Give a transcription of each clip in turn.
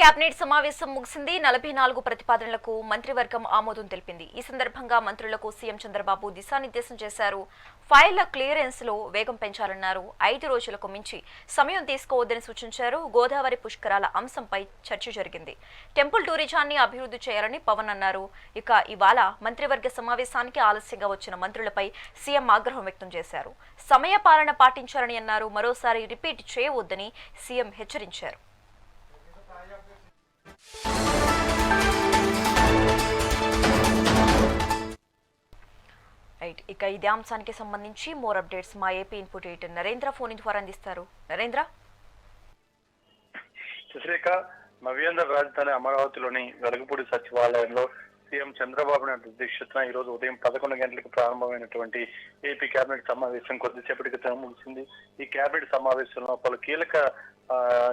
Cabinet సమావేశం ముగిసింది. నలభై నాలుగు ప్రతిపాదనలకు మంత్రివర్గం ఆమోదం తెలిపింది. ఈ సందర్భంగా మంత్రులకు సీఎం చంద్రబాబు దిశానిర్దేశం చేశారు. ఫైళ్ళ క్లియరెన్స్లో వేగం పెంచాలన్నారు. ఐదు రోజులకు మించి సమయం తీసుకోవద్దని సూచించారు. గోదావరి పుష్కరాల అంశంపై చర్చ జరిగింది. టెంపుల్ టూరిజాన్ని అభివృద్ధి చేయాలని పవన్ అన్నారు. ఇక ఇవాళ మంత్రివర్గ సమావేశానికి ఆలస్యంగా వచ్చిన మంత్రులపై సీఎం ఆగ్రహం వ్యక్తం చేశారు. సమయపాలన పాటించాలని అన్నారు. మరోసారి రిపీట్ చేయవద్దని సీఎం హెచ్చరించారు. రైట్ ఇక ఇదే అంశానికి సంబంధించి మోర్ అప్డేట్స్ మా AP input editor Narendra phone ద్వారా అందిస్తారు నరేంద్ర? సుశ్రేఖ నవ్యాంధ్ర రాజధాని అమరావతిలోని వెలగపూడి సచివాలయంలో సీఎం చంద్రబాబు నాయుడు అధ్యక్షతన ఈ రోజు ఉదయం పదకొండు గంటలకు ప్రారంభమైనటువంటి ఏపీ కేబినెట్ సమావేశం కొద్దిసేపటి క్రితం ముగిసింది. ఈ కేబినెట్ సమావేశంలో పలు కీలక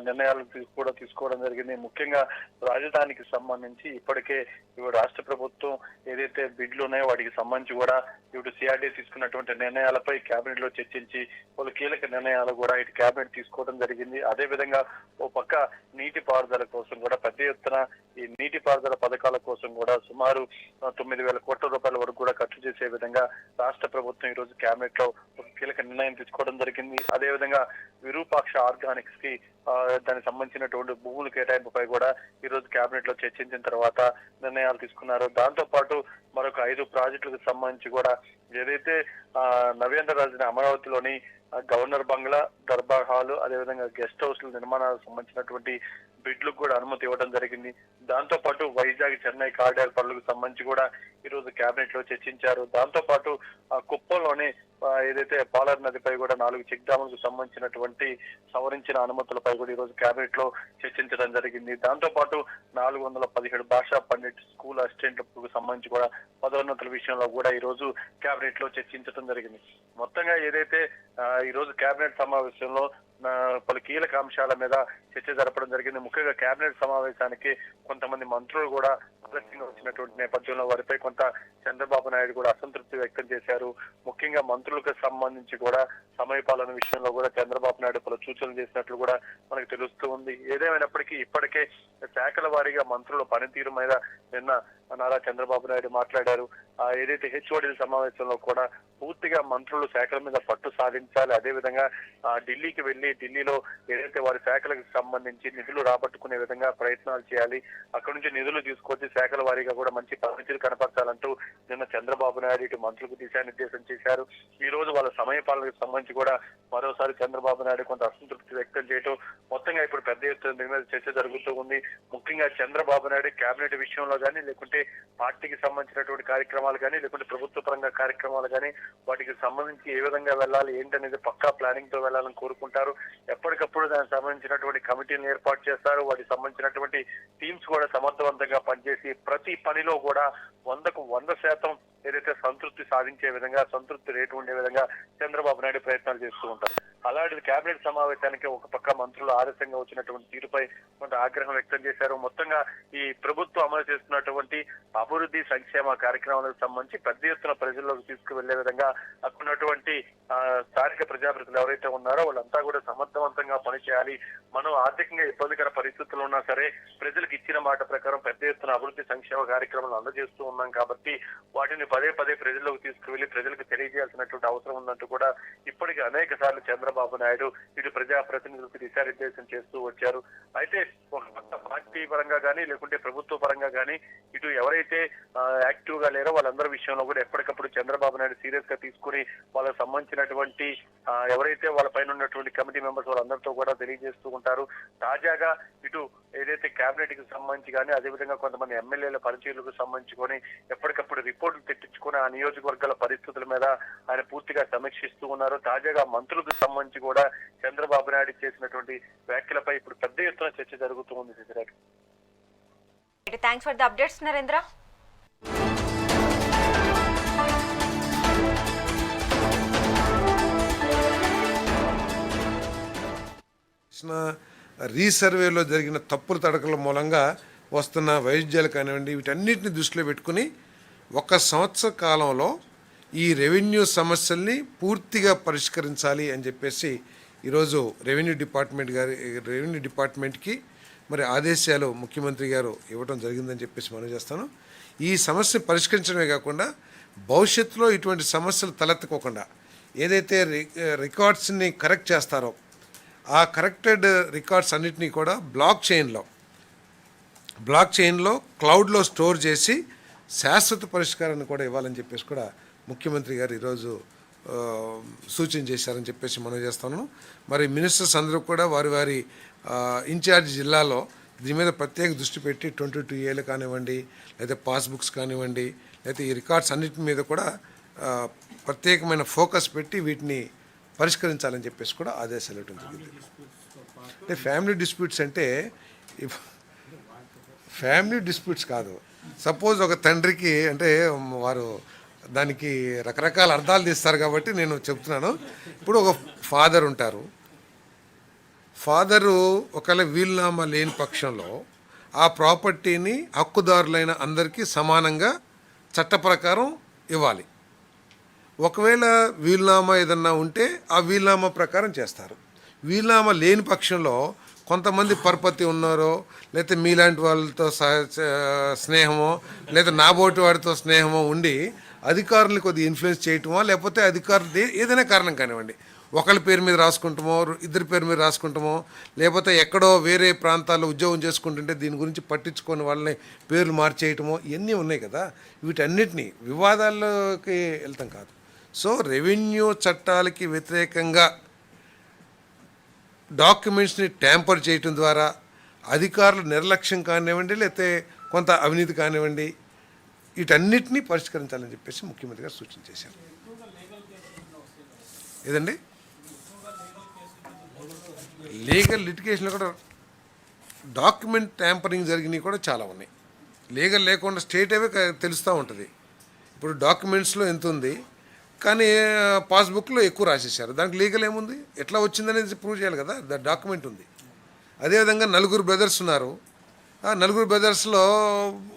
నిర్ణయాలు కూడా తీసుకోవడం జరిగింది. ముఖ్యంగా రాజధానికి సంబంధించి ఇప్పటికే ఇవి రాష్ట్ర ప్రభుత్వం ఏదైతే బిడ్లు ఉన్నాయో వాటికి సంబంధించి కూడా ఇటు సిఆర్డీ తీసుకున్నటువంటి నిర్ణయాలపై కేబినెట్లో చర్చించి పలు కీలక నిర్ణయాలు కూడా ఇటు కేబినెట్ తీసుకోవడం జరిగింది. అదే విధంగా ఓ పక్క నీటి పారుదల కోసం కూడా పెద్ద ఎత్తున ఈ నీటి పారుదల పథకాల కోసం కూడా సుమారు తొమ్మిది వేల కోట్ల రూపాయల వరకు కూడా ఖర్చు చేసే విధంగా రాష్ట్ర ప్రభుత్వం ఈ రోజు కేబినెట్లో ఒక కీలక నిర్ణయం తీసుకోవడం జరిగింది. అదే విధంగా విరూపాక్ష ఆర్గానిక్స్కి దానికి సంబంధించినటువంటి భూముల కేటాయింపుపై కూడా ఈ రోజు కేబినెట్లో చర్చించిన తర్వాత నిర్ణయాలు తీసుకున్నారు. దాంతో పాటు మరొక ఐదు ప్రాజెక్టులకు సంబంధించి కూడా ఏదైతే ఆ, నవేంద్ర రాజధాని అమరావతిలోని గవర్నర్ బంగ్లా దర్బార్ హాల్ అదేవిధంగా గెస్ట్ హౌస్ల నిర్మాణాలకు సంబంధించినటువంటి బిడ్లకు కూడా అనుమతి ఇవ్వడం జరిగింది. దాంతో పాటు వైజాగ్ చెన్నై కారిడార్ పనులకు సంబంధించి కూడా ఈ రోజు కేబినెట్లో చర్చించారు. దాంతో పాటు ఆ, కుప్పంలోని ఏదైతే పాలర్ నదిపై కూడా నాలుగు చెక్ డ్యాములకు సంబంధించినటువంటి సవరించిన అనుమతులపై కూడా ఈ రోజు కేబినెట్లో చర్చించడం జరిగింది. దాంతో పాటు నాలుగు వందల పదిహేడు భాషా పండిట్ స్కూల్ అసిస్టెంట్లకు సంబంధించి కూడా పదోన్నతుల విషయంలో కూడా ఈ రోజు కేబినెట్లో చర్చించడం జరిగింది. మొత్తంగా ఏదైతే ఈ రోజు కేబినెట్ సమావేశంలో పలు కీలక అంశాల మీద చర్చ జరపడం జరిగింది. ముఖ్యంగా కేబినెట్ సమావేశానికి కొంతమంది మంత్రులు కూడా ఆలస్యంగా వచ్చినటువంటి నేపథ్యంలో వారిపై కొంత చంద్రబాబు నాయుడు కూడా అసంతృప్తి వ్యక్తం చేశారు. ముఖ్యంగా మంత్రులకు సంబంధించి కూడా సమయపాలన విషయంలో కూడా చంద్రబాబు నాయుడు పలు సూచనలు చేసినట్లు కూడా మనకు తెలుస్తూ ఉంది. ఏదేమైనప్పటికీ ఇప్పటికే శాఖల వారీగా మంత్రుల పనితీరు మీద నిన్న నారా చంద్రబాబు నాయుడు మాట్లాడారు. ఆ ఏదైతే హెచ్ఓడి సమావేశంలో కూడా పూర్తిగా మంత్రులు శాఖల మీద పట్టు సాధించాలి. అదేవిధంగా ఆ, ఢిల్లీకి వెళ్ళి ఢిల్లీలో ఏదైతే వారి శాఖలకు సంబంధించి నిధులు రాబట్టుకునే విధంగా ప్రయత్నాలు చేయాలి. అక్కడి నుంచి నిధులు తీసుకొచ్చి శాఖల వారీగా కూడా మంచి పనితీరు కనపరచాలంటూ నిన్న చంద్రబాబు నాయుడు ఇటు మంత్రులకు దిశానిర్దేశం చేశారు. ఈ రోజు వాళ్ళ సమయ పాలనకు సంబంధించి కూడా మరోసారి చంద్రబాబు నాయుడు కొంత అసంతృప్తి వ్యక్తం చేయటం మొత్తంగా ఇప్పుడు పెద్ద ఎత్తున దీని మీద చర్చ జరుగుతూ ఉంది. ముఖ్యంగా చంద్రబాబు నాయుడు కేబినెట్ విషయంలో కానీ లేకుంటే పార్టీకి సంబంధించినటువంటి కార్యక్రమాలు కానీ లేకుంటే ప్రభుత్వ పరంగా కార్యక్రమాలు కానీ వాటికి సంబంధించి ఏ విధంగా వెళ్ళాలి ఏంటనేది పక్కా ప్లానింగ్తో వెళ్ళాలని కోరుకుంటారు. ఎప్పటికప్పుడు దానికి సంబంధించినటువంటి కమిటీలను ఏర్పాటు చేస్తారు. వాటికి సంబంధించినటువంటి టీమ్స్ కూడా సమర్థవంతంగా పనిచేసి ప్రతి పనిలో కూడా వందకు వంద శాతం ఏదైతే సంతృప్తి సాధించే విధంగా సంతృప్తి రేటు ఉండే విధంగా చంద్రబాబు నాయుడు ప్రయత్నాలు చేస్తూ ఉంటారు. అలాంటిది కేబినెట్ సమావేశానికి ఒక పక్క మంత్రులు ఆలస్యంగా వచ్చినటువంటి తీరుపై కొంత ఆగ్రహం వ్యక్తం చేశారు. మొత్తంగా ఈ ప్రభుత్వం అమలు చేస్తున్నటువంటి అభివృద్ధి సంక్షేమ కార్యక్రమాలకు సంబంధించి పెద్ద ఎత్తున ప్రజల్లోకి తీసుకువెళ్ళే విధంగా అక్కడ ఉన్నటువంటి స్థానిక ప్రజాప్రతినిధులు ఎవరైతే ఉన్నారో వాళ్ళంతా కూడా సమర్థవంతంగా పనిచేయాలి. మనం ఆర్థికంగా ఇబ్బందికర పరిస్థితులు ఉన్నా సరే ప్రజలకు ఇచ్చిన మాట ప్రకారం పెద్ద ఎత్తున అభివృద్ధి సంక్షేమ కార్యక్రమాలు అందజేస్తూ ఉన్నాం కాబట్టి వాటిని పదే పదే ప్రజల్లోకి తీసుకువెళ్ళి ప్రజలకు తెలియజేయాల్సినటువంటి అవసరం ఉందంటూ కూడా ఇప్పటికీ అనేక సార్లు చంద్రబాబు నాయుడు ఇటు ప్రజాప్రతినిధులకు దిశానిర్దేశం చేస్తూ వచ్చారు. అయితే ఒక పక్క పార్టీ పరంగా కానీ లేకుంటే ప్రభుత్వ పరంగా కానీ ఇటు ఎవరైతే యాక్టివ్గా లేరో వాళ్ళందరి విషయంలో కూడా ఎప్పటికప్పుడు చంద్రబాబు నాయుడు సీరియస్గా తీసుకుని వాళ్ళకి సంబంధించినటువంటి ఎవరైతే వాళ్ళ పైన ఉన్నటువంటి కమిటీ మెంబర్స్ వాళ్ళందరితో కూడా తెలియజేస్తూ ఉంటారు. తాజాగా ఇటు ఏదైతే కేబినెట్కి సంబంధించి కానీ అదేవిధంగా కొంతమంది ఎమ్మెల్యేల పనితీరులకు సంబంధించుకొని ఎప్పటికప్పుడు రిపోర్టులు తెప్పించుకొని ఆ నియోజకవర్గాల పరిస్థితుల మీద ఆయన పూర్తిగా సమీక్షిస్తూ ఉన్నారు. తాజాగా మంత్రులకు సంబంధించి కూడా చంద్రబాబు నాయుడు చేసినటువంటి వ్యాఖ్యలపై ఇప్పుడు పెద్ద ఎత్తున చర్చ జరుగుతూ ఉంది Siddhiraj thanks for the updates Narendra. రీసర్వేలో జరిగిన తప్పుల తడకల మూలంగా వస్తున్న వైద్యాలు కానివ్వండి వీటన్నిటిని దృష్టిలో పెట్టుకుని ఒక సంవత్సర కాలంలో ఈ రెవెన్యూ సమస్యల్ని పూర్తిగా పరిష్కరించాలి అని చెప్పేసి ఈరోజు రెవెన్యూ డిపార్ట్మెంట్ గారి రెవెన్యూ డిపార్ట్మెంట్కి మరి ఆదేశాలు ముఖ్యమంత్రి గారు ఇవ్వడం జరిగిందని చెప్పేసి మనం చేస్తాను. ఈ సమస్య పరిష్కరించడమే కాకుండా భవిష్యత్తులో ఇటువంటి సమస్యలు తలెత్తుకోకుండా ఏదైతే రికార్డ్స్ని కరెక్ట్ చేస్తారో ఆ కరెక్టెడ్ రికార్డ్స్ అన్నిటినీ కూడా బ్లాక్ చైన్లో బ్లాక్ చైన్లో క్లౌడ్లో స్టోర్ చేసి శాశ్వత పరిష్కారాన్ని కూడా ఇవ్వాలని చెప్పేసి కూడా ముఖ్యమంత్రి గారు ఈరోజు సూచన చేశారని చెప్పేసి మనం చేస్తాను మరి మినిస్టర్స్ అందరూ కూడా వారి వారి ఇన్ఛార్జ్ జిల్లాలో దీని మీద ప్రత్యేక దృష్టి పెట్టి ట్వంటీ టూ ఏలు కానివ్వండి లేదా పాస్బుక్స్ కానివ్వండి లేకపోతే ఈ రికార్డ్స్ అన్నిటి మీద కూడా ప్రత్యేకమైన ఫోకస్ పెట్టి వీటిని పరిష్కరించాలని చెప్పేసి కూడా ఆదేశాలు ఇవ్వడం జరిగింది. అంటే ఫ్యామిలీ డిస్ప్యూట్స్ అంటే ఫ్యామిలీ డిస్ప్యూట్స్ కాదు సపోజ్ ఒక తండ్రికి అంటే వారు దానికి రకరకాల అర్థాలు తీస్తారు కాబట్టి నేను చెప్తున్నాను. ఇప్పుడు ఒక ఫాదర్ ఉంటారు. ఫాదరు ఒకవేళ వీలునామా లేని పక్షంలో ఆ ప్రాపర్టీని హక్కుదారులైన అందరికీ సమానంగా చట్ట ప్రకారం ఇవ్వాలి. ఒకవేళ వీలునామా ఏదన్నా ఉంటే ఆ వీలునామా ప్రకారం చేస్తారు. వీలునామా లేని పక్షంలో కొంతమంది పరపతి ఉన్నారో లేకపోతే మీలాంటి వాళ్ళతో స్నేహమో లేదా నాబోటి వాడితో స్నేహమో ఉండి అధికారులు కొద్దిగా ఇన్ఫ్లుయెన్స్ చేయటమో లేకపోతే అధికారులు ఏదైనా కారణం కానివ్వండి. ఒకళ్ళ పేరు మీద రాసుకుంటామో ఇద్దరి పేరు మీద రాసుకుంటామో లేకపోతే ఎక్కడో వేరే ప్రాంతాల్లో ఉద్యోగం చేసుకుంటుంటే దీని గురించి పట్టించుకొని వాళ్ళని పేర్లు మార్చేయటమో ఇవన్నీ ఉన్నాయి కదా. వీటన్నిటిని వివాదాల్లోకి వెళ్తాం కాదు. సో రెవెన్యూ చట్టాలకి వ్యతిరేకంగా డాక్యుమెంట్స్ని ట్యాంపర్ చేయటం ద్వారా అధికారులు నిర్లక్ష్యం కానివ్వండి లేకపోతే కొంత అవినీతి కానివ్వండి వీటన్నిటినీ పరిష్కరించాలని చెప్పేసి ముఖ్యమంత్రి గారు సూచన చేశారు. ఏదండి? లీగల్ లిటిగేషన్లో కూడా డాక్యుమెంట్ ట్యాంపరింగ్ జరిగినవి కూడా చాలా ఉన్నాయి. లీగల్ లేకుండా స్టేట్ అవే తెలుస్తూ ఉంటుంది. ఇప్పుడు డాక్యుమెంట్స్లో ఎంత ఉంది కానీ పాస్బుక్లో ఎక్కువ రాసేసారు దానికి లీగల్ ఏముంది? ఎట్లా వచ్చిందనేది ప్రూవ్ చేయాలి కదా? ద డాక్యుమెంట్ ఉంది. అదేవిధంగా నలుగురు బ్రదర్స్ ఉన్నారు. ఆ నలుగురు బ్రదర్స్లో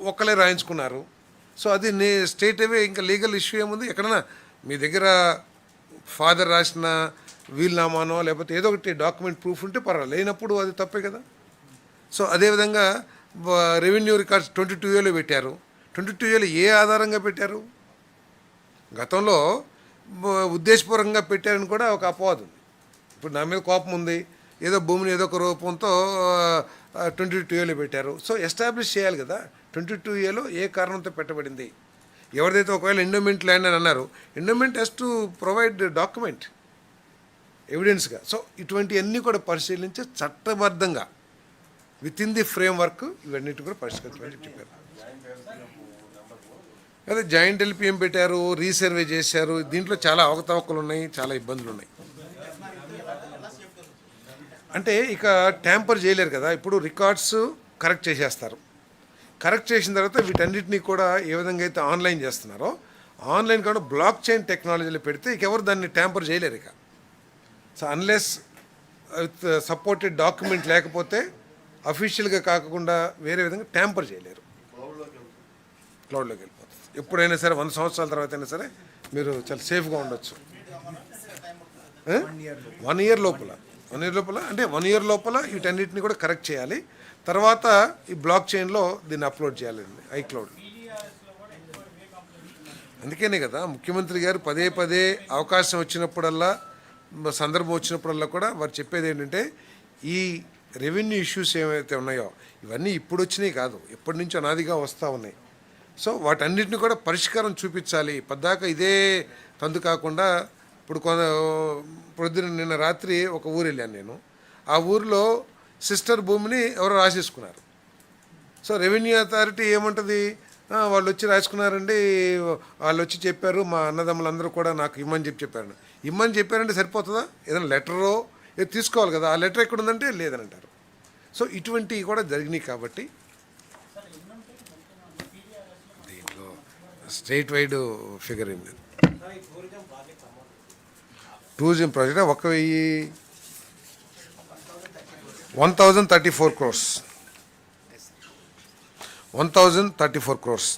ఒక్కలే రాయించుకున్నారు. సో అది నీ స్టేట్ అవే ఇంకా లీగల్ ఇష్యూ ఏముంది? ఎక్కడన్నా మీ దగ్గర ఫాదర్ రాసిన వీల్నామానో లేకపోతే ఏదో ఒకటి డాక్యుమెంట్ ప్రూఫ్ ఉంటే పర్వాలేదు. లేనప్పుడు అది తప్పే కదా? సో అదేవిధంగా రెవెన్యూ రికార్డ్స్ ట్వంటీ టూ ఏలో పెట్టారు. ట్వంటీ టూ ఏలో ఏ ఆధారంగా పెట్టారు? గతంలో ఉద్దేశపూర్వకంగా పెట్టారని కూడా ఒక అపవాదం ఉంది. ఇప్పుడు నా మీద కోపం ఉంది ఏదో భూమిని ఏదో ఒక రూపంతో ట్వంటీ టూ ఏలో పెట్టారు. సో ఎస్టాబ్లిష్ చేయాలి కదా. ట్వంటీ టూ ఏలో ఏ కారణంతో పెట్టబడింది? ఎవరిదైతే ఒకవేళ ఎండోమెంట్ ల్యాండ్ అని అన్నారు endowment has to provide document ఎవిడెన్స్గా so ఇటువంటివన్నీ కూడా పరిశీలించి చట్టబద్ధంగా within the framework ఇవన్నిటి కూడా పరిష్కరించమని చెప్పారు. అదే జాయింట్ ఎల్పిఎం పెట్టారు రీసర్వే చేశారు. దీంట్లో చాలా అవకతవకలు ఉన్నాయి చాలా ఇబ్బందులు ఉన్నాయి. అంటే ఇక ట్యాంపర్ చేయలేరు కదా. ఇప్పుడు రికార్డ్స్ కరెక్ట్ చేసేస్తారు. కరెక్ట్ చేసిన తర్వాత వీటన్నిటిని కూడా ఏ విధంగా అయితే ఆన్లైన్ చేస్తున్నారో ఆన్లైన్ కాకుండా బ్లాక్ చైన్ టెక్నాలజీలో పెడితే ఇక ఎవరు దాన్ని ట్యాంపర్ చేయలేరు ఇక. So unless with supported document లేకపోతే అఫీషియల్గా కాకుండా వేరే విధంగా ట్యాంపర్ చేయలేరు. క్లౌడ్లోకి వెళ్ళిపోతుంది. ఎప్పుడైనా సరే వంద సంవత్సరాల తర్వాత అయినా సరే మీరు చాలా సేఫ్గా ఉండొచ్చు. వన్ ఇయర్ లోపల. వన్ ఇయర్ లోపల? అంటే వన్ ఇయర్ లోపల వీటన్నిటిని కూడా కరెక్ట్ చేయాలి. తర్వాత ఈ బ్లాక్ చైన్లో దీన్ని అప్లోడ్ చేయాలండి ఐక్లౌడ్. అందుకనే కదా ముఖ్యమంత్రి గారు పదే పదే అవకాశం వచ్చినప్పుడల్లా సందర్భం వచ్చినప్పుడల్లా కూడా వారు చెప్పేది ఏంటంటే ఈ రెవెన్యూ ఇష్యూస్ ఏమైతే ఉన్నాయో ఇవన్నీ ఇప్పుడు వచ్చినాయి కాదు. ఎప్పటి నుంచో అనాదిగా వస్తూ ఉన్నాయి. సో వాటన్నిటిని కూడా పరిష్కారం చూపించాలి. పద్దాక ఇదే తందు కాకుండా ఇప్పుడు కొ పొద్దున నిన్న రాత్రి ఒక ఊరు వెళ్ళాను నేను. ఆ ఊరిలో సిస్టర్ భూమిని ఎవరో రాసేసుకున్నారు. సో రెవెన్యూ అథారిటీ ఏముంటుంది? వాళ్ళు వచ్చి రాసుకున్నారండి. వాళ్ళు వచ్చి చెప్పారు మా అన్నదమ్ములందరూ కూడా నాకు ఇమ్మని చెప్పి చెప్పారు ఇమ్మని చెప్పారంటే సరిపోతుందా? ఏదైనా లెటరో? ఏదో తీసుకోవాలి కదా. ఆ లెటర్ ఎక్కడ ఉందంటే లేదని అంటారు సో ఇటువంటివి కూడా జరిగినాయి కాబట్టి స్టేట్ వైడ్ ఫిగర్ ఏం లేదు. టూరిజం ప్రాజెక్ట్ ఒక వెయ్యి one thousand thirty four crores. One thousand thirty four crores.